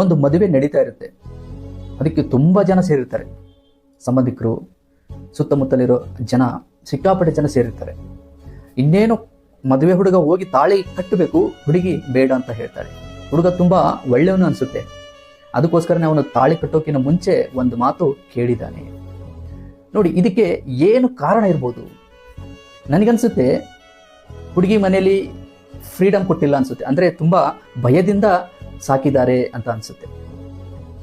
ಒಂದು ಮದುವೆ ನಡೀತಾ ಇರುತ್ತೆ. ಅದಕ್ಕೆ ತುಂಬ ಜನ ಸೇರಿರ್ತಾರೆ. ಸಂಬಂಧಿಕರು, ಸುತ್ತಮುತ್ತಲಿರೋ ಜನ, ಸಿಕ್ಕಾಪಟ್ಟೆ ಜನ ಸೇರಿರ್ತಾರೆ. ಇನ್ನೇನು ಮದುವೆ ಹುಡುಗ ಹೋಗಿ ತಾಳಿ ಕಟ್ಟಬೇಕು, ಹುಡುಗಿ ಬೇಡ ಅಂತ ಹೇಳ್ತಾಳೆ ಹುಡುಗ ತುಂಬ ಒಳ್ಳೆಯವನು ಅನಿಸುತ್ತೆ. ಅದಕ್ಕೋಸ್ಕರನೇ ಅವನು ತಾಳಿ ಕಟ್ಟೋಕಿನ ಮುಂಚೆ ಒಂದು ಮಾತು ಕೇಳಿದ್ದಾನೆ ನೋಡಿ, ಇದಕ್ಕೆ ಏನು ಕಾರಣ ಇರ್ಬೋದು? ನನಗನ್ಸುತ್ತೆ, ಹುಡುಗಿ ಮನೆಯಲ್ಲಿ ಫ್ರೀಡಮ್ ಕೊಟ್ಟಿಲ್ಲ ಅನ್ಸುತ್ತೆ. ಅಂದರೆ ತುಂಬ ಭಯದಿಂದ ಸಾಕಿದ್ದಾರೆ ಅಂತ ಅನ್ಸುತ್ತೆ.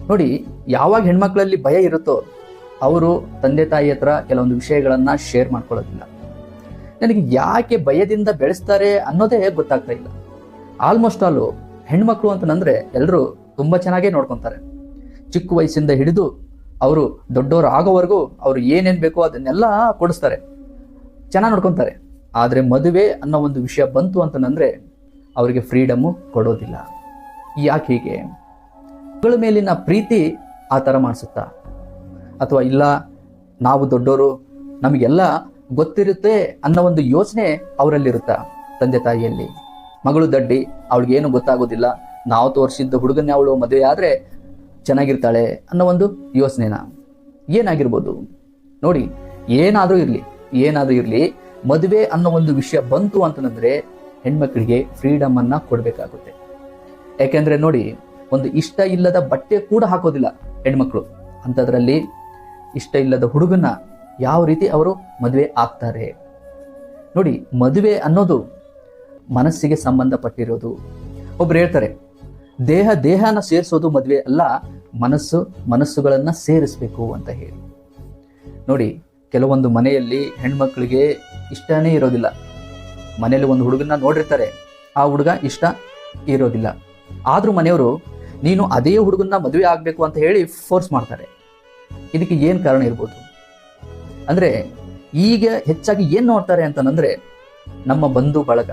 ನೋಡಿ, ಯಾವಾಗ ಹೆಣ್ಮಕ್ಳಲ್ಲಿ ಭಯ ಇರುತ್ತೋ ಅವರು ತಂದೆ ತಾಯಿ ಹತ್ರ ಕೆಲವೊಂದು ವಿಷಯಗಳನ್ನ ಶೇರ್ ಮಾಡ್ಕೊಳ್ಳೋದಿಲ್ಲ. ನನಗೆ ಯಾಕೆ ಭಯದಿಂದ ಬೆಳೆಸ್ತಾರೆ ಅನ್ನೋದೇ ಗೊತ್ತಾಗ್ತಾ ಇಲ್ಲ. ಆಲ್ಮೋಸ್ಟ್ ಆಲು ಹೆಣ್ಮಕ್ಳು ಅಂತಂದ್ರೆ ಎಲ್ಲರೂ ತುಂಬ ಚೆನ್ನಾಗೇ ನೋಡ್ಕೊತಾರೆ. ಚಿಕ್ಕ ವಯಸ್ಸಿಂದ ಹಿಡಿದು ಅವರು ದೊಡ್ಡವರು ಆಗೋವರೆಗೂ ಅವರು ಏನೇನು ಬೇಕೋ ಅದನ್ನೆಲ್ಲ ಕೊಡಿಸ್ತಾರೆ. ಚೆನ್ನಾಗಿ ನೋಡ್ಕೊತಾರೆ. ಆದರೆ ಮದುವೆ ಅನ್ನೋ ಒಂದು ವಿಷಯ ಬಂತು ಅಂತಂದ್ರೆ ಅವರಿಗೆ ಫ್ರೀಡಮ್ಮು ಕೊಡೋದಿಲ್ಲ. ಯಾಕೆ ಹೀಗೆ ಮಗಳ ಮೇಲಿನ ಪ್ರೀತಿ ಆ ಥರ ಮಾಡಿಸುತ್ತಾ? ಅಥವಾ ಇಲ್ಲ, ನಾವು ದೊಡ್ಡವರು ನಮಗೆಲ್ಲ ಗೊತ್ತಿರುತ್ತೆ ಅನ್ನೋ ಒಂದು ಯೋಚನೆ ಅವರಲ್ಲಿರುತ್ತಾ, ತಂದೆ ತಾಯಿಯಲ್ಲಿ? ಮಗಳು ದಡ್ಡಿ, ಅವಳಿಗೇನು ಗೊತ್ತಾಗೋದಿಲ್ಲ. ನಾವು ತೋರಿಸಿದ್ದ ಹುಡುಗನೇ ಅವಳು, ಮದುವೆ ಆದರೆ ಚೆನ್ನಾಗಿರ್ತಾಳೆ ಅನ್ನೋ ಒಂದು ಯೋಚನೆನ? ಏನಾಗಿರ್ಬೋದು? ನೋಡಿ, ಏನಾದರೂ ಇರಲಿ ಏನಾದರೂ ಇರಲಿ, ಮದುವೆ ಅನ್ನೋ ಒಂದು ವಿಷಯ ಬಂತು ಅಂತಂದರೆ ಹೆಣ್ಮಕ್ಳಿಗೆ ಫ್ರೀಡಮ್ ಅನ್ನ ಕೊಡಬೇಕಾಗುತ್ತೆ. ಯಾಕೆಂದ್ರೆ ನೋಡಿ, ಒಂದು ಇಷ್ಟ ಇಲ್ಲದ ಬಟ್ಟೆ ಕೂಡ ಹಾಕೋದಿಲ್ಲ ಹೆಣ್ಮಕ್ಳು. ಅಂಥದ್ರಲ್ಲಿ ಇಷ್ಟ ಇಲ್ಲದ ಹುಡುಗನ ಯಾವ ರೀತಿ ಅವರು ಮದುವೆ ಆಗ್ತಾರೆ? ನೋಡಿ, ಮದುವೆ ಅನ್ನೋದು ಮನಸ್ಸಿಗೆ ಸಂಬಂಧಪಟ್ಟಿರೋದು. ಒಬ್ರು ಹೇಳ್ತಾರೆ, ದೇಹ ದೇಹನ ಸೇರಿಸೋದು ಮದುವೆ ಅಲ್ಲ, ಮನಸ್ಸು ಮನಸ್ಸುಗಳನ್ನು ಸೇರಿಸ್ಬೇಕು ಅಂತ ಹೇಳಿ. ನೋಡಿ, ಕೆಲವೊಂದು ಮನೆಯಲ್ಲಿ ಹೆಣ್ಮಕ್ಳಿಗೆ ಇಷ್ಟನೇ ಇರೋದಿಲ್ಲ. ಮನೆಯಲ್ಲಿ ಒಂದು ಹುಡುಗನ ನೋಡಿರ್ತಾರೆ, ಆ ಹುಡುಗ ಇಷ್ಟ ಇರೋದಿಲ್ಲ. ಆದ್ರೂ ಮನೆಯವರು, ನೀನು ಅದೇ ಹುಡುಗನ್ನ ಮದುವೆ ಆಗಬೇಕು ಅಂತ ಹೇಳಿ ಫೋರ್ಸ್ ಮಾಡ್ತಾರೆ. ಇದಕ್ಕೆ ಏನು ಕಾರಣ ಇರ್ಬೋದು? ಅಂದ್ರೆ, ಈಗ ಹೆಚ್ಚಾಗಿ ಏನು ನೋಡ್ತಾರೆ ಅಂತಂದರೆ, ನಮ್ಮ ಬಂಧು ಬಳಗ,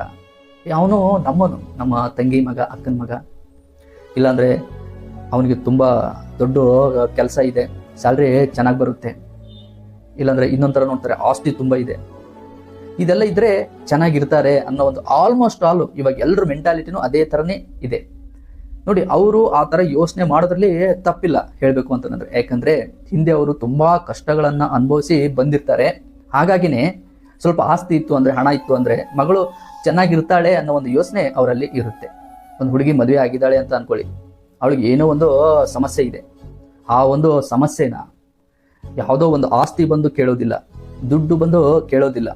ಅವನು ನಮ್ಮನು, ನಮ್ಮ ತಂಗಿ ಮಗ, ಅಕ್ಕನ ಮಗ. ಇಲ್ಲಾಂದರೆ, ಅವನಿಗೆ ತುಂಬ ದೊಡ್ಡ ಕೆಲಸ ಇದೆ ಸ್ಯಾಲ್ರಿ ಚೆನ್ನಾಗಿ ಬರುತ್ತೆ. ಇಲ್ಲಾಂದ್ರೆ ಇನ್ನೊಂಥರ ನೋಡ್ತಾರೆ, ಆಸ್ತಿ ತುಂಬ ಇದೆ. ಇದೆಲ್ಲ ಇದ್ದರೆ ಚೆನ್ನಾಗಿರ್ತಾರೆ ಅನ್ನೋ ಒಂದು ಆಲ್ಮೋಸ್ಟ್ ಆಲ್ ಇವಾಗ ಎಲ್ಲರ ಮೆಂಟಾಲಿಟಿನೂ ಅದೇ ಥರನೇ ಇದೆ. ನೋಡಿ, ಅವರು ಆ ಥರ ಯೋಚನೆ ಮಾಡೋದ್ರಲ್ಲಿ ತಪ್ಪಿಲ್ಲ ಹೇಳಬೇಕು ಅಂತಂದ್ರೆ ಯಾಕಂದ್ರೆ ಹಿಂದೆ ಅವರು ತುಂಬಾ ಕಷ್ಟಗಳನ್ನು ಅನುಭವಿಸಿ ಬಂದಿರ್ತಾರೆ. ಹಾಗಾಗಿನೇ ಸ್ವಲ್ಪ ಆಸ್ತಿ ಇತ್ತು ಅಂದ್ರೆ, ಹಣ ಇತ್ತು ಅಂದ್ರೆ, ಮಗಳು ಚೆನ್ನಾಗಿರ್ತಾಳೆ ಅನ್ನೋ ಒಂದು ಯೋಚನೆ ಅವರಲ್ಲಿ ಇರುತ್ತೆ. ಒಂದು ಹುಡುಗಿ ಮದುವೆ ಆಗಿದ್ದಾಳೆ ಅಂತ ಅನ್ಕೊಳ್ಳಿ. ಅವಳಿಗೆ ಏನೋ ಒಂದು ಸಮಸ್ಯೆ ಇದೆ. ಆ ಒಂದು ಸಮಸ್ಯೆನ ಯಾವುದೋ ಒಂದು ಆಸ್ತಿ ಬಂದು ಕೇಳೋದಿಲ್ಲ. ದುಡ್ಡು ಬಂದು ಕೇಳೋದಿಲ್ಲ.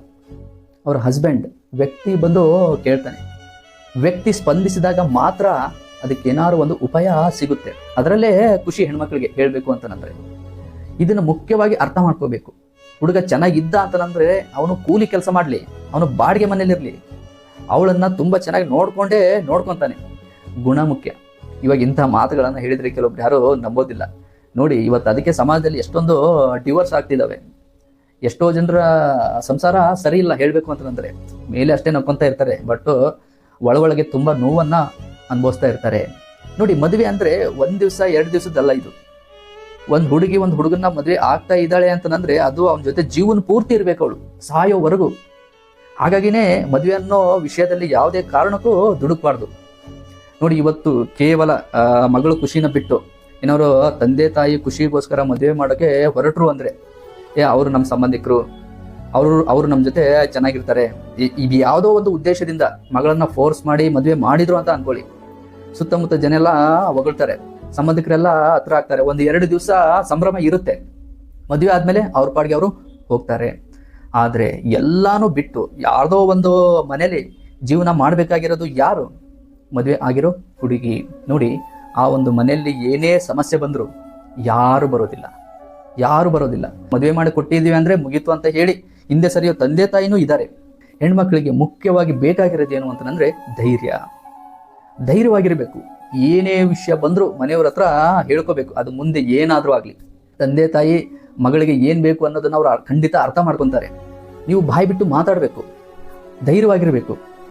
ಅವ್ರ ಹಸ್ಬೆಂಡ್ ವ್ಯಕ್ತಿ ಬಂದು ಕೇಳ್ತಾನೆ. ವ್ಯಕ್ತಿ ಸ್ಪಂದಿಸಿದಾಗ ಮಾತ್ರ ಅದಕ್ಕೆ ಏನಾದ್ರು ಒಂದು ಉಪಾಯ ಸಿಗುತ್ತೆ. ಅದರಲ್ಲೇ ಖುಷಿ ಹೆಣ್ಮಕ್ಳಿಗೆ ಹೇಳಬೇಕು ಅಂತಂದ್ರೆ ಇದನ್ನು ಮುಖ್ಯವಾಗಿ ಅರ್ಥ ಮಾಡ್ಕೋಬೇಕು. ಹುಡುಗ ಚೆನ್ನಾಗಿದ್ದ ಅಂತಂದ್ರೆ ಅವನು ಕೂಲಿ ಕೆಲಸ ಮಾಡಲಿ, ಅವನು ಬಾಡಿಗೆ ಮನೇಲಿರಲಿ ಅವಳನ್ನ ತುಂಬಾ ಚೆನ್ನಾಗಿ ನೋಡ್ಕೊಂಡೇ ನೋಡ್ಕೊಂತಾನೆ. ಗುಣ ಮುಖ್ಯ. ಇವಾಗ ಇಂಥ ಮಾತುಗಳನ್ನು ಹೇಳಿದ್ರೆ ಕೆಲವೊಬ್ರು ಯಾರು ನಂಬೋದಿಲ್ಲ. ನೋಡಿ, ಇವತ್ತು ಅದಕ್ಕೆ ಸಮಾಜದಲ್ಲಿ ಎಷ್ಟೊಂದು ಡಿವೋರ್ಸ್ ಆಗ್ತಿದ್ದಾವೆ ಎಷ್ಟೋ ಜನರ ಸಂಸಾರ ಸರಿ ಇಲ್ಲ ಹೇಳಬೇಕು ಅಂತಂದ್ರೆ ಮೇಲೆ ಅಷ್ಟೇ ನಕ್ಕೊಂತ ಇರ್ತಾರೆ ಬಟ್ ಒಳಗೊಳಗೆ ತುಂಬಾ ನೋವನ್ನ ಅನುಭವಿಸ್ತಾ ಇರ್ತಾರೆ. ನೋಡಿ, ಮದುವೆ ಅಂದ್ರೆ ಒಂದ್ ದಿವಸ, ಎರಡು ದಿವಸದಲ್ಲ ಇದು. ಒಂದ್ ಹುಡುಗಿ ಒಂದು ಹುಡುಗನ ಮದುವೆ ಆಗ್ತಾ ಇದ್ದಾಳೆ ಅಂತಂದ್ರೆ ಅದು ಅವನ ಜೊತೆ ಜೀವನ ಪೂರ್ತಿ ಇರ್ಬೇಕು ಅವಳು, ಸಾಯೋವರೆಗೂ. ಹಾಗಾಗಿನೇ ಮದುವೆ ಅನ್ನೋ ವಿಷಯದಲ್ಲಿ ಯಾವುದೇ ಕಾರಣಕ್ಕೂ ದುಡುಕ್ಬಾರ್ದು. ನೋಡಿ, ಇವತ್ತು ಕೇವಲ ಮಗಳು ಖುಷಿನ ಬಿಟ್ಟು ಏನಾದ್ರು ತಂದೆ ತಾಯಿ ಖುಷಿಗೋಸ್ಕರ ಮದುವೆ ಮಾಡೋಕೆ ಹೊರಟರು ಅಂದ್ರೆ, ಏ, ಅವರು ನಮ್ಮ ಸಂಬಂಧಿಕರು ಅವರು ಅವರು ನಮ್ಮ ಜೊತೆ ಚೆನ್ನಾಗಿರ್ತಾರೆ. ಇದು ಯಾವುದೋ ಒಂದು ಉದ್ದೇಶದಿಂದ ಮಗಳನ್ನ ಫೋರ್ಸ್ ಮಾಡಿ ಮದುವೆ ಮಾಡಿದ್ರು ಅಂತ ಅನ್ಕೊಳ್ಳಿ. ಸುತ್ತಮುತ್ತ ಜನ ಎಲ್ಲ ಹೊಗಳ್ತಾರೆ. ಸಂಬಂಧಿಕರೆಲ್ಲ ಹತ್ರ ಆಗ್ತಾರೆ. ಒಂದು ಎರಡು ದಿವಸ ಸಂಭ್ರಮ ಇರುತ್ತೆ. ಮದುವೆ ಆದ್ಮೇಲೆ ಅವ್ರ ಪಾಡಿಗೆ ಅವರು ಹೋಗ್ತಾರೆ. ಆದ್ರೆ ಎಲ್ಲಾನು ಬಿಟ್ಟು ಯಾರ್ದೋ ಒಂದು ಮನೇಲಿ ಜೀವನ ಮಾಡಬೇಕಾಗಿರೋದು ಯಾರು? ಮದುವೆ ಆಗಿರೋ ಹುಡುಗಿ. ನೋಡಿ, ಆ ಒಂದು ಮನೆಯಲ್ಲಿ ಏನೇ ಸಮಸ್ಯೆ ಬಂದರೂ ಯಾರು ಬರೋದಿಲ್ಲ. ಯಾರು ಬರೋದಿಲ್ಲ. ಮದುವೆ ಮಾಡಿ ಕೊಟ್ಟಿದ್ದೀವಿ ಅಂದ್ರೆ ಮುಗೀತು ಅಂತ ಹೇಳಿ ಹಿಂದೆ ಸರಿಯೋ ತಂದೆ ತಾಯಿನೂ ಇದ್ದಾರೆ. ಹೆಣ್ಮಕ್ಳಿಗೆ ಮುಖ್ಯವಾಗಿ ಬೇಕಾಗಿರೋದು ಏನು ಅಂತಂದ್ರೆ ಧೈರ್ಯ. ಧೈರ್ಯವಾಗಿರಬೇಕು. ಏನೇ ವಿಷಯ ಬಂದರೂ ಮನೆಯವ್ರ ಹತ್ರ ಹೇಳ್ಕೋಬೇಕು. ಅದು ಮುಂದೆ ಏನಾದರೂ ಆಗಲಿ. ತಂದೆ ತಾಯಿ ಮಗಳಿಗೆ ಏನು ಬೇಕು ಅನ್ನೋದನ್ನು ಅವರು ಖಂಡಿತ ಅರ್ಥ ಮಾಡ್ಕೊತಾರೆ. ನೀವು ಬಾಯಿ ಬಿಟ್ಟು ಮಾತಾಡಬೇಕು. ಧೈರ್ಯವಾಗಿರಬೇಕು.